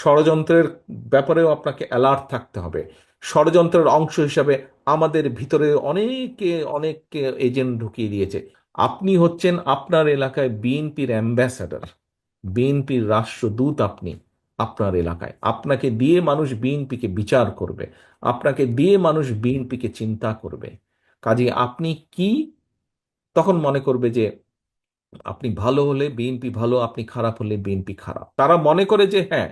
ষড়যন্ত্রের ব্যাপারেও আপনাকে অ্যালার্ট থাকতে হবে। ষড়যন্ত্রের অংশ হিসাবে আমাদের ভিতরে অনেকে, অনেককে এজেন্ট ঢুকিয়ে দিয়েছে। আপনি হচ্ছেন আপনার এলাকায় বিএনপির অ্যাম্বাসাডার বিএনপির রাষ্ট্রদূত আপনি আপনার এলাকায়। আপনাকে দিয়ে মানুষ বিএনপিকে বিচার করবে, আপনাকে দিয়ে মানুষ বিএনপিকে চিন্তা করবে। কাজে আপনি কি? তখন মনে করবে যে আপনি ভালো হলে বিএনপি ভালো, আপনি খারাপ হলে বিএনপি খারাপ। তারা মনে করে যে হ্যাঁ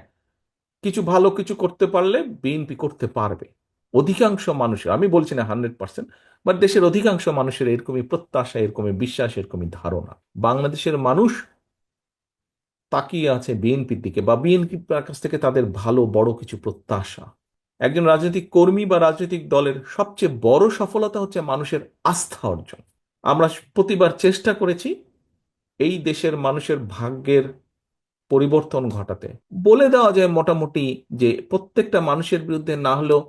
কিছু ভালো কিছু করতে পারলে বিএনপি করতে পারবে। অধিকাংশ মানুষের, আমি বলছি না হান্ড্রেড পার্সেন্ট বাট দেশের অধিকাংশ মানুষের এরকমই প্রত্যাশা, এরকমই বিশ্বাস, এরকমই ধারণা। বাংলাদেশের মানুষ তাকিয়ে আছে বিএনপির দিকে বা বিএনপির কাছ থেকে তাদের ভালো, বড় কিছু প্রত্যাশা। একজন রাজনৈতিক কর্মী বা রাজনৈতিক দলের সবচেয়ে বড় সফলতা হচ্ছে মানুষের আস্থা অর্জন। আমরা প্রতিবার চেষ্টা করেছি এই দেশের মানুষের ভাগ্যের পরিবর্তন ঘটাতে। বলে দেওয়া যায় মোটামুটি যে প্রত্যেকটা মানুষের বিরুদ্ধে না হলেও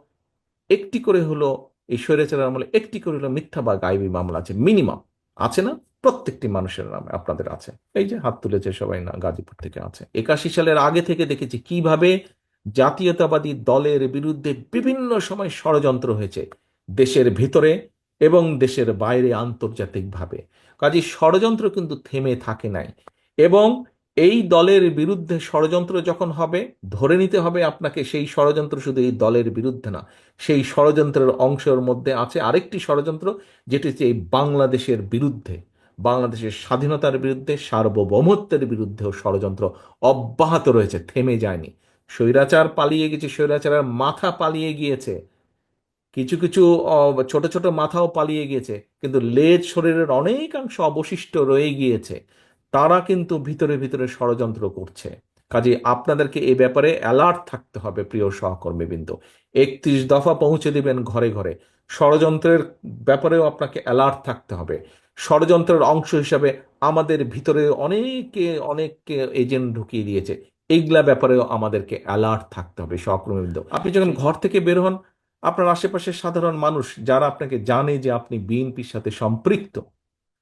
একটি করে হলো এই স্বৈরাচারের আমলে, একটি করে হলো মিথ্যা বা গাইবী মামলা আছে মিনিমাম আছে না? প্রত্যেকটি মানুষের নামে আপনাদের আছে। এই যে হাত তুলেছে সবাই না, গাজীপুর থেকে আছে। একাশি সালের আগে থেকে দেখেছি কীভাবে জাতীয়তাবাদী দলের বিরুদ্ধে বিভিন্ন সময় ষড়যন্ত্র হয়েছে দেশের ভিতরে এবং দেশের বাইরে আন্তর্জাতিকভাবে। কাজে ষড়যন্ত্র কিন্তু থেমে থাকে নাই। এবং এই দলের বিরুদ্ধে ষড়যন্ত্র যখন হবে, ধরে নিতে হবে আপনাকে সেই ষড়যন্ত্র শুধু এই দলের বিরুদ্ধে না, সেই ষড়যন্ত্রের অংশের মধ্যে আছে আরেকটি ষড়যন্ত্র, যেটি হচ্ছে এই বাংলাদেশের বিরুদ্ধে, বাংলাদেশের স্বাধীনতার বিরুদ্ধে, সার্বভৌমত্বের বিরুদ্ধেও ষড়যন্ত্র অব্যাহত রয়েছে, থেমে যায়নি। স্বৈরাচার পালিয়ে গেছে, স্বৈরাচারের মাথা পালিয়ে গিয়েছে। কিছু কিছু ছোট ছোট মাথাও পালিয়ে গিয়েছে, কিন্তু লেজ শরীরের অনেকাংশ অবশিষ্ট রয়ে গিয়েছে। তারা কিন্তু ভিতরে ভিতরে ষড়যন্ত্র করছে। কাজে আপনাদেরকে এ ব্যাপারে অ্যালার্ট থাকতে হবে প্রিয় সহকর্মীবৃন্দ। একত্রিশ দফা পৌঁছে দিবেন ঘরে ঘরে। ষড়যন্ত্রের ব্যাপারেও আপনাকে অ্যালার্ট থাকতে হবে। ষড়যন্ত্রের অংশ হিসাবে আমাদের ভিতরে অনেকে, অনেককে এজেন্ট ঢুকিয়ে দিয়েছে। এইগুলা ব্যাপারেও আমাদেরকে অ্যালার্ট থাকতে হবে সহকর্মীবৃন্দ। আপনি যখন ঘর থেকে বের হন, আপনার আশেপাশের সাধারণ মানুষ যারা আপনাকে জানে যে আপনি বিএনপির সাথে সম্পৃক্ত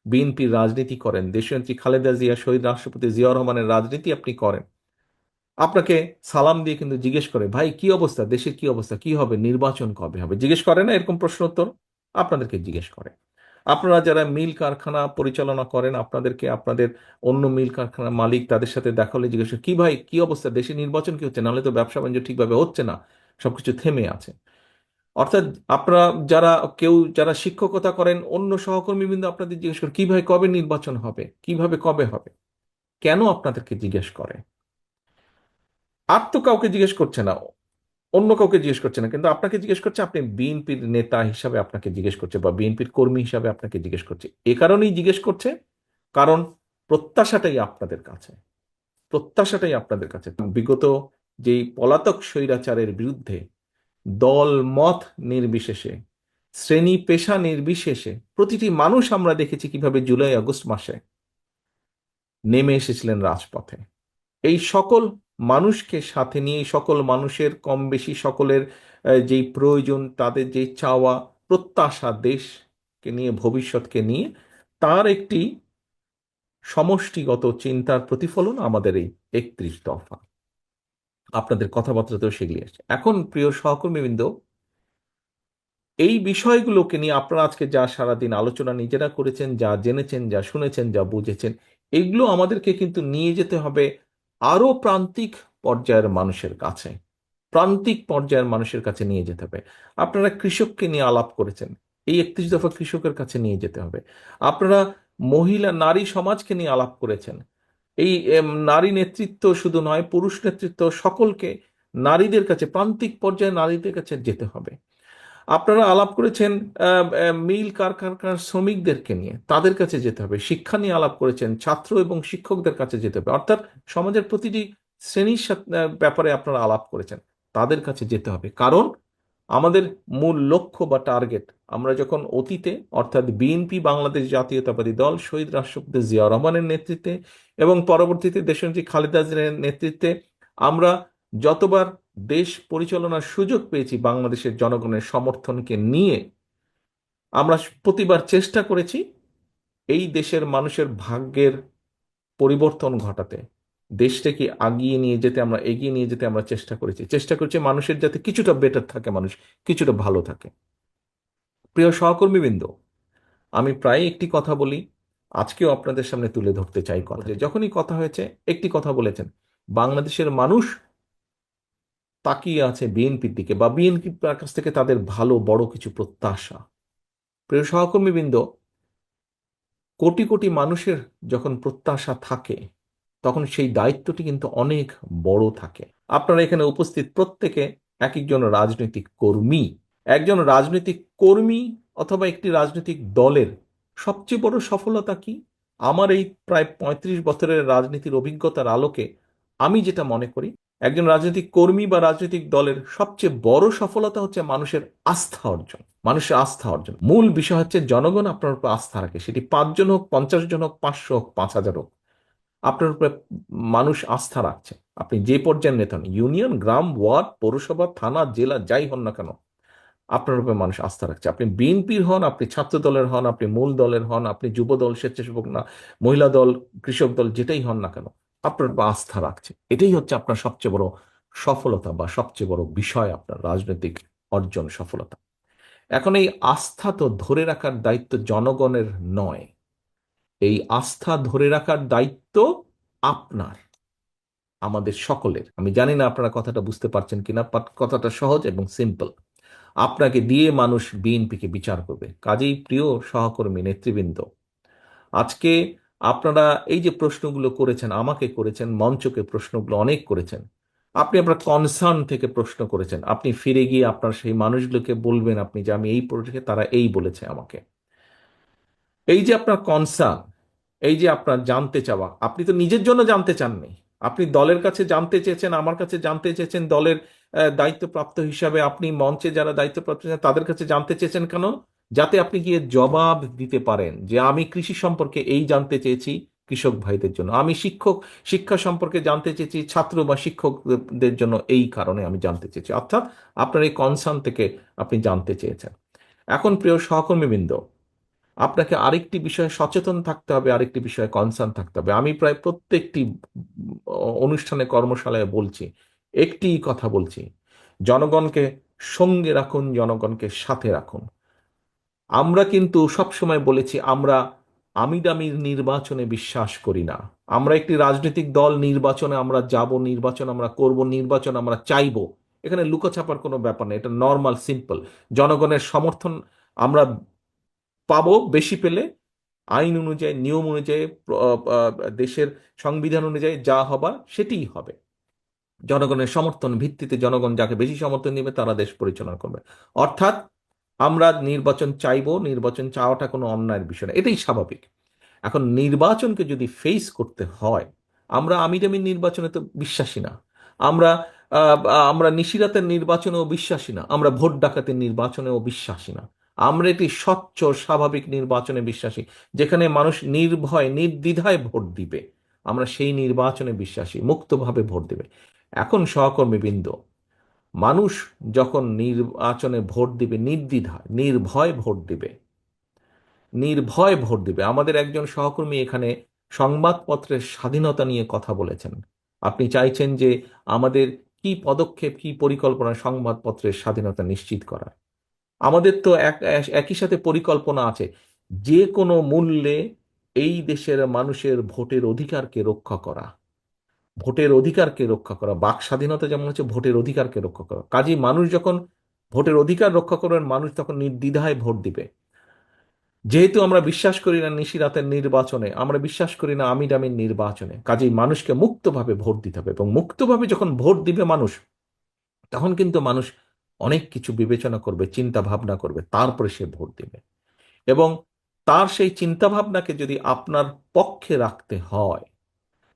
বিএনপির রাজনীতি করেন। দেশনেত্রী খালেদা জিয়া, শহীদ রাষ্ট্রপতি জিয়াউর রহমানের রাজনীতি আপনি করেন। আপনাকে সালাম দিয়ে কিন্তু জিজ্ঞেস করে, ভাই, কি অবস্থা? দেশের কি অবস্থা? কি হবে? নির্বাচন কবে হবে? জিজ্ঞেস করে না, এরকম প্রশ্ন উত্তর আপনাদেরকে জিজ্ঞেস করে। আপনারা যারা মিল কারখানা পরিচালনা করেন, আপনাদেরকে, আপনাদের অন্য মিল কারখানার মালিক তাদের সাথে দেখা হলে জিজ্ঞেস কি ভাই, কি অবস্থা? দেশে নির্বাচন কি হচ্ছে? নাহলে তো ব্যবসা বাণিজ্য ঠিকভাবে হচ্ছে না। সবকিছু থেমে আছে। অর্থাৎ আপনারা যারা, কেউ যারা শিক্ষকতা করেন, অন্য সহকর্মীবৃন্দ আপনাদের জিজ্ঞেস করে, কীভাবে, কবে নির্বাচন হবে? কীভাবে, কবে হবে? কেন আপনাদেরকে জিজ্ঞেস করে? আর তো কাউকে জিজ্ঞেস করছে না, অন্য কাউকে জিজ্ঞেস করছে না, কিন্তু আপনাকে জিজ্ঞেস করছে, আপনি বিএনপির নেতা হিসাবে আপনাকে জিজ্ঞেস করছে বা বিএনপির কর্মী হিসাবে আপনাকে জিজ্ঞেস করছে। এ কারণেই জিজ্ঞেস করছে, কারণ প্রত্যাশাটাই আপনাদের কাছে। প্রত্যাশাটাই আপনাদের কাছে। বিগত যেই পলাতক স্বৈরাচারের বিরুদ্ধে দল মত নির্বিশেষে, শ্রেণি পেশা নির্বিশেষে, প্রতিটি মানুষ আমরা দেখেছি কীভাবে জুলাই আগস্ট মাসে নেমে এসেছিলেন রাজপথে। এই সকল মানুষকে সাথে নিয়ে সকল মানুষের কম বেশি সকলের যেই প্রয়োজন, তাদের যে চাওয়া, প্রত্যাশা দেশকে নিয়ে, ভবিষ্যৎকে নিয়ে, তার একটি সমষ্টিগত চিন্তার প্রতিফলন আমাদের এই একত্রিশ দফা। আপনাদের কথাবার্তাতেও সেগুলি আসছে। এখন প্রিয় সহকর্মীবৃন্দ, এই বিষয়গুলোকে নিয়ে আপনারা আজকে যা সারাদিন আলোচনা নিজেরা করেছেন, যা জেনেছেন, যা শুনেছেন, যা বুঝেছেন, এগুলো আমাদেরকে কিন্তু নিয়ে যেতে হবে আরও প্রান্তিক পর্যায়ের মানুষের কাছে। প্রান্তিক পর্যায়ের মানুষের কাছে নিয়ে যেতে হবে। আপনারা কৃষককে নিয়ে আলাপ করেছেন, এই একত্রিশ দফা কৃষকের কাছে নিয়ে যেতে হবে। আপনারা মহিলা, নারী সমাজকে নিয়ে আলাপ করেছেন এই নারী নেতৃত্ব শুধু নয়, পুরুষ নেতৃত্ব সকলকে নারীদের কাছে, প্রান্তিক পর্যায়ে নারীদের কাছে যেতে হবে। আপনারা আলাপ করেছেন মিল কারখানার শ্রমিকদেরকে নিয়ে, তাদের কাছে যেতে হবে। শিক্ষা নিয়ে আলাপ করেছেন, ছাত্র এবং শিক্ষকদের কাছে যেতে হবে। অর্থাৎ সমাজের প্রতিটি শ্রেণির ব্যাপারে আপনারা আলাপ করেছেন, তাদের কাছে যেতে হবে। কারণ আমাদের মূল লক্ষ্য বা টার্গেট আমরা যখন অতীতে, অর্থাৎ বিএনপি বাংলাদেশ জাতীয়তাবাদী দল, শহীদ রাষ্ট্রপতি জিয়াউর রহমানের নেতৃত্বে এবং পরবর্তীতে দেশনেত্রী খালেদা জিয়ার নেতৃত্বে, আমরা যতবার দেশ পরিচালনার সুযোগ পেয়েছি বাংলাদেশের জনগণের সমর্থনকে নিয়ে, আমরা প্রতিবার চেষ্টা করেছি এই দেশের মানুষের ভাগ্যের পরিবর্তন ঘটাতে। দেশটাকে আগিয়ে নিয়ে যেতে আমরা, এগিয়ে নিয়ে যেতে আমরা চেষ্টা করেছি। চেষ্টা করছি মানুষের যাতে কিছুটা বেটার থাকে মানুষ, কিছুটা ভালো থাকে। প্রিয় সহকর্মীবৃন্দ, আমি প্রায় একটি কথা বলি, আজকেও আপনাদের সামনে তুলে ধরতে চাই কথা। যখনই কথা হয়েছে, একটি কথা বলেছেন, বাংলাদেশের মানুষ তাকিয়ে আছে বিএনপির দিকে বা বিএনপির কাছ থেকে তাদের ভালো, বড় কিছু প্রত্যাশা। প্রিয় সহকর্মীবৃন্দ, কোটি কোটি মানুষের যখন প্রত্যাশা থাকে তখন সেই দায়িত্বটি কিন্তু অনেক বড় থাকে। আপনারা এখানে উপস্থিত প্রত্যেকে এক একজন রাজনৈতিক কর্মী। একজন রাজনৈতিক কর্মী অথবা একটি রাজনৈতিক দলের সবচেয়ে বড় সফলতা কি? আমার এই প্রায় পঁয়ত্রিশ বছরের রাজনীতির অভিজ্ঞতার আলোকে আমি যেটা মনে করি, একজন রাজনৈতিক কর্মী বা রাজনৈতিক দলের সবচেয়ে বড় সফলতা হচ্ছে মানুষের আস্থা অর্জন, মানুষের আস্থা অর্জন। মূল বিষয় হচ্ছে জনগণ আপনার উপর আস্থা রাখে। সেটি পাঁচজন হোক পঞ্চাশ জন হোক, পাঁচশো হোক, পাঁচ হাজার হোক। আপনার উপরে মানুষ আস্থা রাখছে। আপনি যে পর্যায়ের নেতা ইউনিয়ন, গ্রাম, ওয়ার্ড, পৌরসভা, থানা, জেলা, যাই হন না কেন, আপনার উপরে মানুষ আস্থা রাখছে। আপনি বিএনপির হন, আপনি ছাত্র দলের হন, আপনি মূল দলের হন, আপনি যুব দল, স্বেচ্ছাসেবক না, মহিলা দল, কৃষক দল, যেটাই হন না কেন, আপনার উপর আস্থা রাখছে। এটাই হচ্ছে আপনার সবচেয়ে বড় সফলতা বা সবচেয়ে বড় বিষয় আপনার রাজনৈতিক অর্জন সফলতা। এখন এই আস্থা তো ধরে রাখার দায়িত্ব জনগণের নয়। এই আস্থা ধরে রাখার দায়িত্ব আপনার, আমাদের সকলের। আমি জানি না আপনারা কথাটা বুঝতে পারছেন কিনা কথাটা সহজ এবং সিম্পল আপনাকে দিয়ে মানুষ বিএনপিকে বিচার করবে। কাজেই প্রিয় সহকর্মী, নেতৃবৃন্দ, আজকে আপনারা এই যে প্রশ্নগুলো করেছেন, আমাকে করেছেন, মঞ্চকে প্রশ্নগুলো অনেক করেছেন, আপনি আপনার কনসার্ন থেকে প্রশ্ন করেছেন। আপনি ফিরে গিয়ে আপনার সেই মানুষগুলোকে বলবেন, আপনি যে আমি এই প্রশ্নে তারা এই বলেছে আমাকে। এই যে আপনার কনসার্ন এই যে আপনার জানতে চাওয়া, আপনি তো নিজের জন্য জানতে চাননি। আপনি দলের কাছে জানতে চেয়েছেন, আমার কাছে জানতে চেয়েছেন, দলের দায়িত্বপ্রাপ্ত হিসাবে আপনি মঞ্চে যারা দায়িত্বপ্রাপ্ত তাদের কাছে জানতে চেয়েছেন কেন? যাতে আপনি গিয়ে জবাব দিতে পারেন যে আমি কৃষি সম্পর্কে এই জানতে চেয়েছি কৃষক ভাইদের জন্য। আমি শিক্ষক, শিক্ষা সম্পর্কে জানতে চেয়েছি ছাত্র বা শিক্ষকদের জন্য এই কারণে আমি জানতে চেয়েছি। অর্থাৎ আপনার এই কনসার্ন থেকে আপনি জানতে চেয়েছেন। এখন প্রিয় সহকর্মীবৃন্দ আপনাকে আরেকটি বিষয়ে সচেতন থাকতে হবে, আরেকটি বিষয়ে কনসার্ন থাকতে হবে। আমি প্রায় প্রত্যেকটি অনুষ্ঠানে কর্মশালায় বলছি, একটি কথা বলছি, জনগণকে সঙ্গে রাখুন, জনগণকে সাথে রাখুন। আমরা কিন্তু সবসময় বলেছি, আমরা আমিডামির নির্বাচনে বিশ্বাস করি না। আমরা একটি রাজনৈতিক দল, নির্বাচনে আমরা যাব, নির্বাচন আমরা করব, নির্বাচন আমরা চাইব। এখানে লুকোছাপার কোনো ব্যাপার নেই এটা নর্মাল সিম্পল জনগণের সমর্থন আমরা পাবো বেশি পেলে। আইন অনুযায়ী, নিয়ম অনুযায়ী দেশের সংবিধান অনুযায়ী যা হবার সেটিই হবে। জনগণের সমর্থন ভিত্তিতে জনগণ যাকে বেশি সমর্থন দিবে তারা দেশ পরিচালনা করবে। অর্থাৎ আমরা নির্বাচন চাইব, নির্বাচন চাওয়াটা কোনো অন্যায়ের বিষয় না, এটাই স্বাভাবিক। এখন নির্বাচনকে যদি ফেস করতে হয়, আমরা আমিরামির নির্বাচনে তো বিশ্বাসী না। আমরা আমরা নিশিরাতের নির্বাচনেও বিশ্বাসী না। আমরা ভোট ডাকাতের নির্বাচনেও বিশ্বাসী না। আমরা একটি স্বচ্ছ স্বাভাবিক নির্বাচনে বিশ্বাসী, যেখানে মানুষ নির্ভয়, নির্দ্বিধায় ভোট দিবে। আমরা সেই নির্বাচনে বিশ্বাসী, মুক্তভাবে ভোট দিবে। এখন সহকর্মীবৃন্দ মানুষ যখন নির্বাচনে ভোট দিবে, নির্দ্বিধায়, নির্ভয় ভোট দিবে। নির্ভয় ভোট দিবে। আমাদের একজন সহকর্মী এখানে সংবাদপত্রের স্বাধীনতা নিয়ে কথা বলেছেন। আপনি চাইছেন যে আমাদের কি পদক্ষেপ, কি পরিকল্পনা সংবাদপত্রের স্বাধীনতা নিশ্চিত করার? আমাদের তো এক একই সাথে পরিকল্পনা আছে। যে কোনো মূল্যে এই দেশের মানুষের ভোটের অধিকারকে রক্ষা করা। ভোটের অধিকারকে রক্ষা করা। বাক স্বাধীনতা যেমন হচ্ছে ভোটের অধিকারকে রক্ষা করা। কাজেই মানুষ যখন ভোটের অধিকার রক্ষা করবেন মানুষ তখন নির্দ্বিধায় ভোট দিবে। যেহেতু আমরা বিশ্বাস করি না নিশিরাতের নির্বাচনে, আমরা বিশ্বাস করি না আমিডামির নির্বাচনে। কাজেই মানুষকে মুক্তভাবে ভোট দিতে হবে এবং মুক্তভাবে যখন ভোট দিবে মানুষ, তখন কিন্তু মানুষ অনেক কিছু বিবেচনা করবে চিন্তা ভাবনা করবে, তারপরে সে ভোট দিবে। এবং তার সেই চিন্তা ভাবনাকে যদি আপনার পক্ষে রাখতে হয়,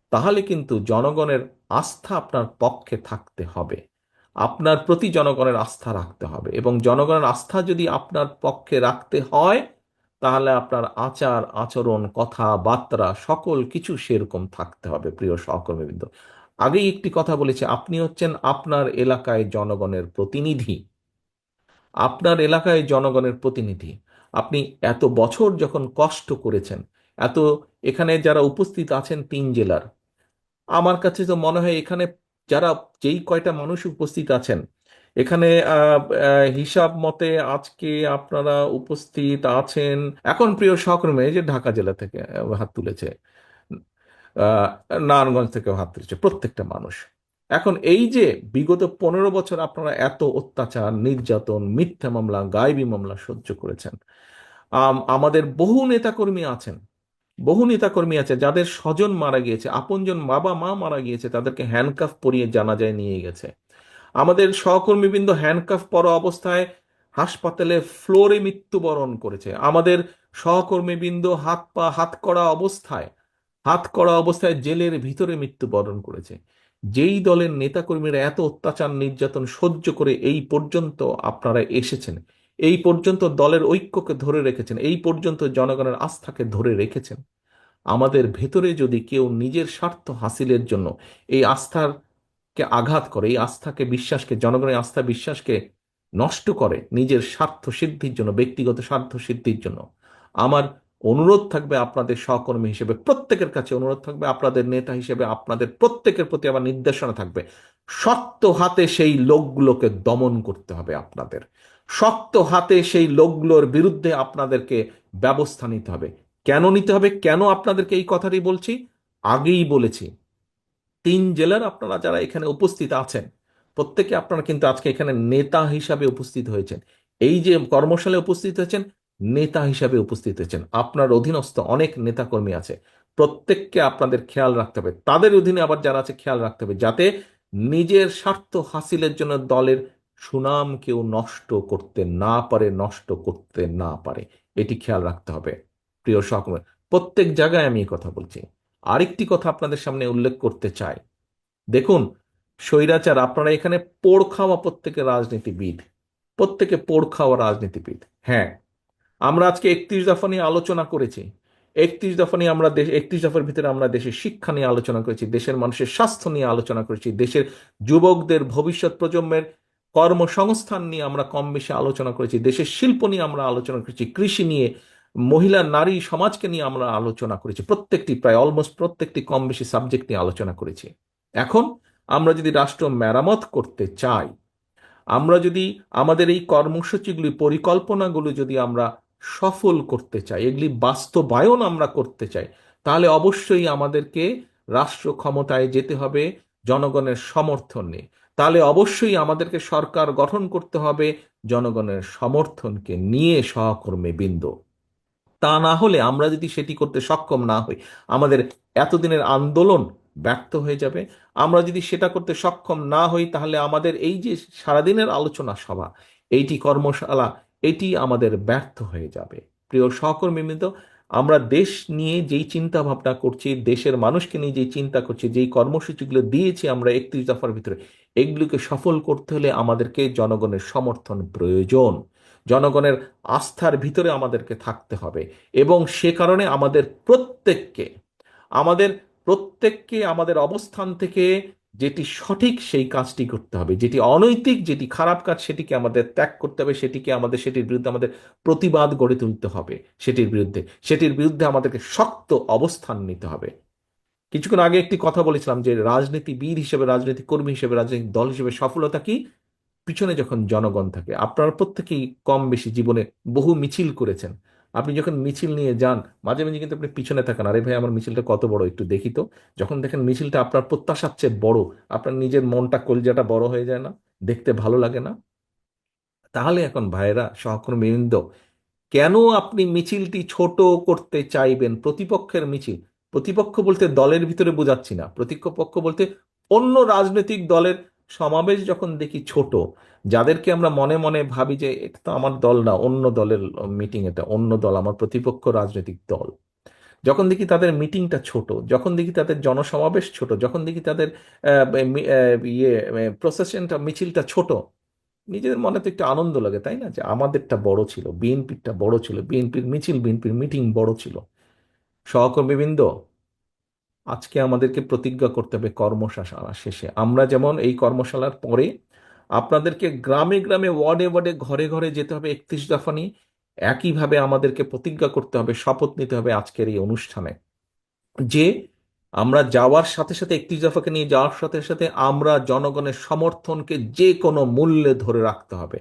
তাহলে কিন্তু জনগণের আস্থা আপনার পক্ষে থাকতে হবে। আপনার প্রতি জনগণের আস্থা রাখতে হবে এবং জনগণের আস্থা যদি আপনার পক্ষে রাখতে হয়, তাহলে আপনার আচার, আচরণ, কথাবার্তা, সকল কিছু সেরকম থাকতে হবে, প্রিয় সহকর্মীবৃন্দ। আগেই একটি কথা বলেছি, আপনি হচ্ছেন আপনার এলাকায় জনগণের প্রতিনিধি। আপনার এলাকায় জনগণের প্রতিনিধি। আপনি এত বছর যখন কষ্ট করেছেন, এত এখানে যারা উপস্থিত আছেন তিন জেলার, আমার কাছে তো মনে হয় এখানে যারা যেই কয়টা মানুষ উপস্থিত আছেন, এখানে হিসাব মতে আজকে আপনারা উপস্থিত আছেন। এখন প্রিয় সহকর্মী যে ঢাকা জেলা থেকে হাত তুলেছে নারায়ণগঞ্জ থেকেও হাত তুলেছে প্রত্যেকটা মানুষ। এখন এই যে বিগত পনেরো বছর আপনারা এত অত্যাচার, নির্যাতন, মিথ্যা মামলা, গায়েবী মামলা সহ্য করেছেন। আমাদের বহু নেতাকর্মী আছেন, বহু নেতাকর্মী আছে যাদের স্বজন মারা গিয়েছে, আপনজন বাবা মা মারা গিয়েছে, তাদেরকে হ্যান্ডকাফ পরিয়ে জানাজায় নিয়ে গেছে। আমাদের সহকর্মীবৃন্দ হ্যান্ডকাফ পরা অবস্থায় হাসপাতালে ফ্লোরে মৃত্যুবরণ করেছে। আমাদের সহকর্মীবৃন্দ হাত পা, হাত করা অবস্থায় হাত করা অবস্থায় জেলের ভিতরে মৃত্যুবরণ করেছে। যেই দলের নেতাকর্মীরা এত অত্যাচার, নির্যাতন সহ্য করে এই পর্যন্ত আপনারা এসেছেন, এই পর্যন্ত দলের ঐক্যকে ধরে রেখেছেন, এই পর্যন্ত জনগণের আস্থাকে ধরে রেখেছেন, আমাদের ভেতরে যদি কেউ নিজের স্বার্থ হাসিলের জন্য এই আস্থার কে আঘাত করে, এই আস্থাকে বিশ্বাসকে, জনগণের আস্থা বিশ্বাসকে নষ্ট করে নিজের স্বার্থ সিদ্ধির জন্য, ব্যক্তিগত স্বার্থ সিদ্ধির জন্য, আমার অনুরোধ থাকবে আপনাদের সহকর্মী হিসেবে, প্রত্যেকের কাছে অনুরোধ থাকবে, আপনাদের নেতা হিসেবে, আপনাদের প্রত্যেকের প্রতি আমার নির্দেশনা থাকবে। শক্ত হাতে সেই লোকগুলোকে দমন করতে হবে আপনাদের। শক্ত হাতে সেই লোকগুলোর বিরুদ্ধে আপনাদেরকে ব্যবস্থা নিতে হবে। কেন নিতে হবে? কেন আপনাদেরকে এই কথাটি বলছি? আগেই বলেছি, তিন জেলার আপনারা যারা এখানে উপস্থিত আছেন, প্রত্যেকে আপনারা কিন্তু আজকে এখানে নেতা হিসাবে উপস্থিত হয়েছেন। এই যে কর্মশালে উপস্থিত হয়েছেন নেতা হিসাবে উপস্থিত হয়েছেন। আপনার অধীনস্থ অনেক নেতাকর্মী আছে। প্রত্যেককে আপনাদের খেয়াল রাখতে হবে। তাদের অধীনে আবার যারা আছে, খেয়াল রাখতে হবে যাতে নিজের স্বার্থ হাসিলের জন্য দলের সুনাম কেউ নষ্ট করতে না পারে, নষ্ট করতে না পারে। এটি খেয়াল রাখতে হবে। প্রিয় সহকর্মী, প্রত্যেক জায়গায় আমি কথা বলছি। আরেকটি কথা আপনাদের সামনে উল্লেখ করতে চাই। দেখুন, স্বৈরাচার, আপনারা এখানে পোড় খাওয়া প্রত্যেকে রাজনীতিবিদ। প্রত্যেকে পোড় খাওয়া রাজনীতিবিদ। হ্যাঁ আমরা আজকে একত্রিশ দফা নিয়ে আলোচনা করেছি। একত্রিশ দফা নিয়ে আমরা দেশ একত্রিশ দফার ভিতরে আমরা দেশের শিক্ষা নিয়ে আলোচনা করেছি, দেশের মানুষের স্বাস্থ্য নিয়ে আলোচনা করেছি, দেশের যুবকদের ভবিষ্যৎ প্রজন্মের কর্মসংস্থান নিয়ে আমরা কম বেশি আলোচনা করেছি, দেশের শিল্প নিয়ে আমরা আলোচনা করেছি, কৃষি নিয়ে, মহিলা, নারী, সমাজকে নিয়ে আমরা আলোচনা করেছি। প্রত্যেকটি প্রায় অলমোস্ট প্রত্যেকটি কম বেশি সাবজেক্ট নিয়ে আলোচনা করেছি। এখন আমরা যদি রাষ্ট্র মেরামত করতে চাই, আমরা যদি আমাদের এই কর্মসূচিগুলি, পরিকল্পনাগুলো যদি আমরা সফল করতে চাই, এগুলি বাস্তবায়ন আমরা করতে চাই, তাহলে অবশ্যই আমাদেরকে রাষ্ট্র ক্ষমতায় যেতে হবে, জনগণের সমর্থন নিয়ে। তাহলে অবশ্যই আমাদেরকে সরকার গঠন করতে হবে, জনগণের সমর্থনকে নিয়ে সহকর্মী বৃন্দ। তা না হলে আমরা যদি সেটি করতে সক্ষম না হই, আমাদের এতদিনের আন্দোলন ব্যর্থ হয়ে যাবে। আমরা যদি সেটা করতে সক্ষম না হই, তাহলে আমাদের এই যে সারাদিনের আলোচনা সভা, এইটি কর্মশালা এটি আমাদের ব্যর্থ হয়ে যাবে। প্রিয় সহকর্মীবৃন্দ, আমরা দেশ নিয়ে যেই চিন্তা ভাবনা করছি, দেশের মানুষকে নিয়ে যেই চিন্তা করছি, যেই কর্মসূচিগুলো দিয়েছি আমরা একত্রিশ দফার ভিতরে, এগুলিকে সফল করতে হলে আমাদেরকে জনগণের সমর্থন প্রয়োজন। জনগণের আস্থার ভিতরে আমাদেরকে থাকতে হবে এবং সে কারণে আমাদের প্রত্যেককে আমাদের প্রত্যেককে, আমাদের অবস্থান থেকে যেটি সঠিক সেই কাজটি করতে হবে। যেটি অনৈতিক, যেটি খারাপ কাজ, সেটিকে আমাদের ত্যাগ করতে হবে, সেটিকে আমাদের, সেটির বিরুদ্ধে আমাদের প্রতিবাদ গড়ে তুলতে হবে সেটির বিরুদ্ধে। সেটির বিরুদ্ধে আমাদেরকে শক্ত অবস্থান নিতে হবে। কিছুক্ষণ আগে একটি কথা বলেছিলাম যে রাজনীতিবিদ হিসেবে, রাজনৈতিক কর্মী হিসেবে, রাজনৈতিক দল হিসেবে সফলতা কি? পিছনে যখন জনগণ থাকে, আপনারা প্রত্যেকেই কম বেশি জীবনে বহু মিছিল করেছেন। আপনি যখন মিছিল নিয়ে যান, মাঝে মাঝে কিন্তু আপনি পিছনে থাকেন। আরে ভাই, আমার মিছিলটা কত বড় একটু দেখি তো। যখন দেখেন মিছিলটা আপনার প্রত্যাশার চেয়ে বড়, আপনার নিজের মনটা কলজাটা বড় হয়ে যায় না, দেখতে ভালো লাগে না। তাহলে এখন ভাইয়েরা, সহকর্মীবৃন্দ, কেন আপনি মিছিলটি ছোট করতে চাইবেন? প্রতিপক্ষের মিছিল। প্রতিপক্ষ বলতে দলের ভিতরে বোঝাচ্ছি না। প্রতিপক্ষ বলতে অন্য রাজনৈতিক দলের সমাবেশ যখন দেখি ছোট, যাদেরকে আমরা মনে মনে ভাবি যে এটা তো আমার দল না, অন্য দলের মিটিং এটা, অন্য দল, আমার প্রতিপক্ষ রাজনৈতিক দল। যখন দেখি তাদের মিটিংটা ছোট, যখন দেখি তাদের জনসমাবেশ ছোট, যখন দেখি তাদের ইয়ে প্রসেশনটা মিছিলটা ছোট, নিজেদের মনে তো একটু আনন্দ লাগে, তাই না? যে আমাদেরটা বড় ছিল বিএনপিরটা বড় ছিল বিএনপির মিছিল বিএনপির মিটিং বড় ছিল। সহকর্মীবৃন্দ আজকে আমাদেরকে প্রতিজ্ঞা করতে হবে কর্মশালা শেষে। আমরা যেমন এই কর্মশালার পরে আপনাদেরকে গ্রামে গ্রামে, ওয়ার্ডে ওয়ার্ডে, ঘরে ঘরে যেতে হবে একত্রিশ দফা নিয়ে। একইভাবে আমাদেরকে প্রতিজ্ঞা করতে হবে, শপথ নিতে হবে আজকের এই অনুষ্ঠানে যে আমরা যাওয়ার সাথে সাথে, একত্রিশ দফাকে নিয়ে যাওয়ার সাথে সাথে আমরা জনগণের সমর্থনকে যে কোনো মূল্যে ধরে রাখতে হবে।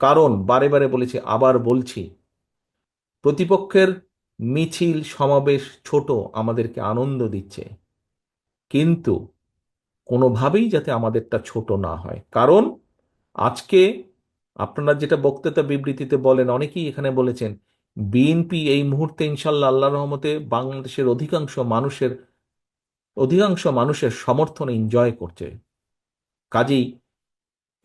কারণ বারে বারে বলেছি, আবার বলছি, প্রতিপক্ষের মিছিল, সমাবেশ ছোট আমাদেরকে আনন্দ দিচ্ছে। কিন্তু কোনোভাবেই যাতে আমাদেরটা ছোট না হয়। কারণ আজকে আপনারা যেটা বক্তৃতা বিবৃতিতে বলেন, অনেকেই এখানে বলেছেন, বিএনপি এই মুহূর্তে ইনশাল্লাহ আল্লাহ রহমতে বাংলাদেশের অধিকাংশ মানুষের অধিকাংশ মানুষের সমর্থন এনজয় করছে। কাজেই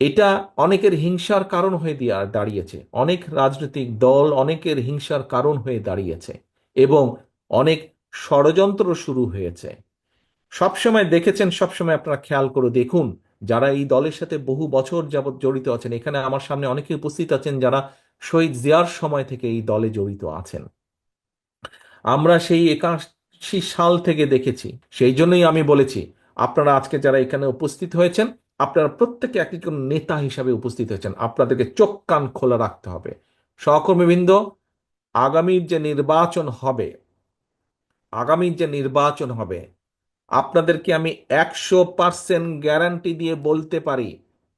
এটা অনেকের হিংসার কারণ হয়ে দিয়ে দাঁড়িয়েছে। অনেক রাজনৈতিক দল অনেকের হিংসার কারণ হয়ে দাঁড়িয়েছে এবং অনেক ষড়যন্ত্র শুরু হয়েছে। সবসময় দেখেছেন, সবসময় আপনারা খেয়াল করে দেখুন, যারা এই দলের সাথে বহু বছর যাবৎ জড়িত আছেন, এখানে আমার সামনে অনেকে উপস্থিত আছেন যারা শহীদ জিয়ার সময় থেকে এই দলে জড়িত আছেন। আমরা সেই একাশি সাল থেকে দেখেছি, সেই জন্যই আমি বলেছি, আপনারা আজকে যারা এখানে উপস্থিত হয়েছেন আপনারা প্রত্যেকে এক একজন নেতা হিসাবে উপস্থিত হয়েছেন। আপনাদেরকে চোখ কান খোলা রাখতে হবে। সহকর্মীবৃন্দ আগামীর যে নির্বাচন হবে আগামীর যে নির্বাচন হবে, আপনাদেরকে আমি একশো পার্সেন্ট গ্যারান্টি দিয়ে বলতে পারি।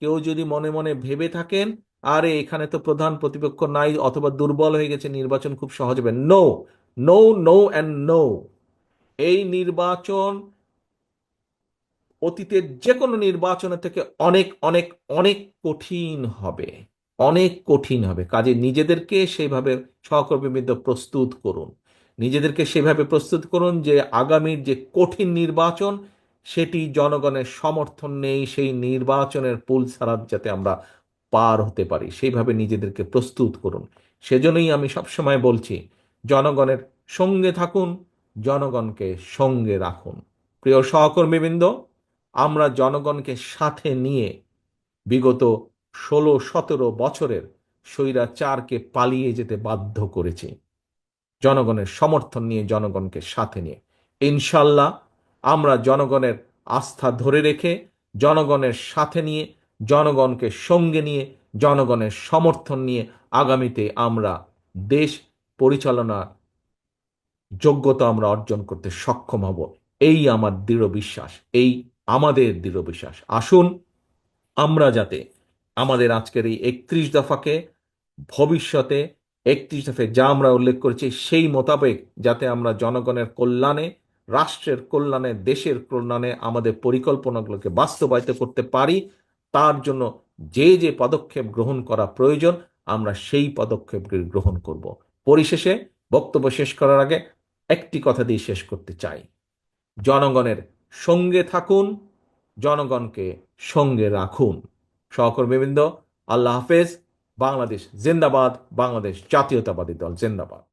কেউ যদি মনে মনে ভেবে থাকেন, আরে এখানে তো প্রধান প্রতিপক্ষ নাই অথবা দুর্বল হয়ে গেছে, নির্বাচন খুব সহজ হবে। No no no and no এই নির্বাচন অতীতের যে কোনো নির্বাচনের থেকে অনেক অনেক অনেক কঠিন হবে। অনেক কঠিন হবে। কাজে নিজেদেরকে সেইভাবে সহকর্মীবৃন্দ প্রস্তুত করুন। নিজেদেরকে সেভাবে প্রস্তুত করুন যে আগামীর যে কঠিন নির্বাচন, সেটি জনগণের সমর্থন নেই, সেই নির্বাচনের পুল ছাড়া যাতে আমরা পার হতে পারি, সেইভাবে নিজেদেরকে প্রস্তুত করুন। সেজন্যই আমি সবসময় বলছি, জনগণের সঙ্গে থাকুন, জনগণকে সঙ্গে রাখুন। প্রিয় সহকর্মীবৃন্দ আমরা জনগণকে সাথে নিয়ে বিগত ষোলো সতেরো বছরের স্বৈরাচারকে পালিয়ে যেতে বাধ্য করেছি। জনগণের সমর্থন নিয়ে জনগণকে সাথে নিয়ে। ইনশাল্লাহ আমরা জনগণের আস্থা ধরে রেখে, জনগণের সাথে নিয়ে, জনগণকে সঙ্গে নিয়ে, জনগণের সমর্থন নিয়ে আগামীতে আমরা দেশ পরিচালনার যোগ্যতা আমরা অর্জন করতে সক্ষম হব। এই আমার দৃঢ় বিশ্বাস, এই আমাদের দৃঢ় বিশ্বাস। আসুন আমরা যাতে আমাদের আজকের এই একত্রিশ দফাকে ভবিষ্যতে একত্রিশ দফায় যা আমরা উল্লেখ করেছি সেই মোতাবেক যাতে আমরা জনগণের কল্যাণে, রাষ্ট্রের কল্যাণে, দেশের কল্যাণে আমাদের পরিকল্পনাগুলোকে বাস্তবায়িত করতে পারি, তার জন্য যে যে পদক্ষেপ গ্রহণ করা প্রয়োজন, আমরা সেই পদক্ষেপগুলি গ্রহণ করব। পরিশেষে বক্তব্য শেষ করার আগে একটি কথা দিয়ে শেষ করতে চাই। জনগণের সঙ্গে থাকুন জনগণকে সঙ্গে রাখুন। সহকর্মীবৃন্দ আল্লাহ হাফেজ বাংলাদেশ জিন্দাবাদ বাংলাদেশ জাতীয়তাবাদী দল জিন্দাবাদ।